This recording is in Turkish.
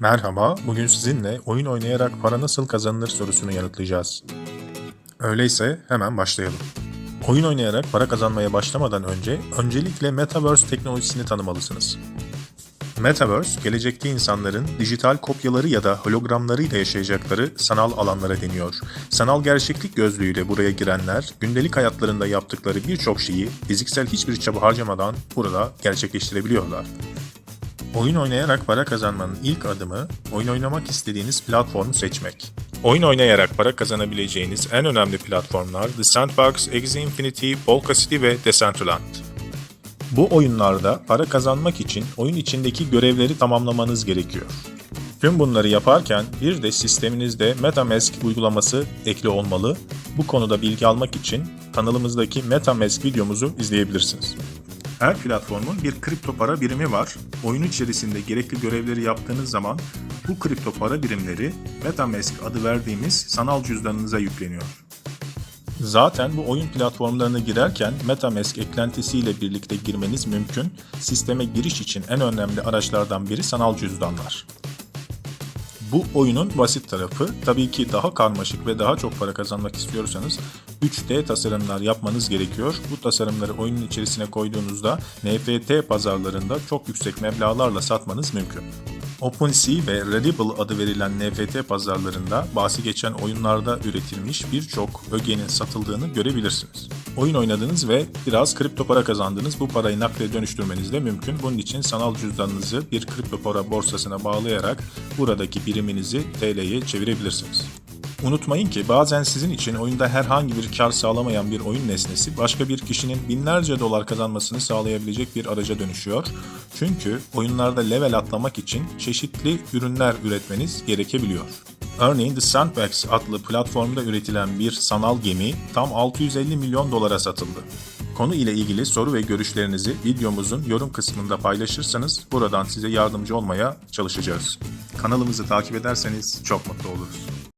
Merhaba, bugün sizinle oyun oynayarak para nasıl kazanılır sorusunu yanıtlayacağız. Öyleyse hemen başlayalım. Oyun oynayarak para kazanmaya başlamadan önce öncelikle Metaverse teknolojisini tanımalısınız. Metaverse, gelecekte insanların dijital kopyaları ya da hologramlarıyla yaşayacakları sanal alanlara deniyor. Sanal gerçeklik gözlüğüyle buraya girenler, gündelik hayatlarında yaptıkları birçok şeyi fiziksel hiçbir çaba harcamadan burada gerçekleştirebiliyorlar. Oyun oynayarak para kazanmanın ilk adımı, oyun oynamak istediğiniz platformu seçmek. Oyun oynayarak para kazanabileceğiniz en önemli platformlar The Sandbox, Axie Infinity, Polka City ve Decentraland. Bu oyunlarda para kazanmak için oyun içindeki görevleri tamamlamanız gerekiyor. Tüm bunları yaparken bir de sisteminizde MetaMask uygulaması ekli olmalı. Bu konuda bilgi almak için kanalımızdaki MetaMask videomuzu izleyebilirsiniz. Her platformun bir kripto para birimi var. Oyun içerisinde gerekli görevleri yaptığınız zaman bu kripto para birimleri MetaMask adı verdiğimiz sanal cüzdanınıza yükleniyor. Zaten bu oyun platformlarına girerken MetaMask eklentisiyle birlikte girmeniz mümkün. Sisteme giriş için en önemli araçlardan biri sanal cüzdanlar. Bu oyunun basit tarafı tabii ki daha karmaşık ve daha çok para kazanmak istiyorsanız 3D tasarımlar yapmanız gerekiyor. Bu tasarımları oyunun içerisine koyduğunuzda NFT pazarlarında çok yüksek meblağlarla satmanız mümkün. OpenSea ve Rarible adı verilen NFT pazarlarında bahsi geçen oyunlarda üretilmiş birçok ögenin satıldığını görebilirsiniz. Oyun oynadınız ve biraz kripto para kazandınız. Bu parayı nakde dönüştürmeniz de mümkün. Bunun için sanal cüzdanınızı bir kripto para borsasına bağlayarak buradaki biriminizi TL'ye çevirebilirsiniz. Unutmayın ki bazen sizin için oyunda herhangi bir kar sağlamayan bir oyun nesnesi başka bir kişinin binlerce dolar kazanmasını sağlayabilecek bir araca dönüşüyor. Çünkü oyunlarda level atlamak için çeşitli ürünler üretmeniz gerekebiliyor. Örneğin The Sandbox adlı platformda üretilen bir sanal gemi tam 650 milyon dolara satıldı. Konu ile ilgili soru ve görüşlerinizi videomuzun yorum kısmında paylaşırsanız buradan size yardımcı olmaya çalışacağız. Kanalımızı takip ederseniz çok mutlu oluruz.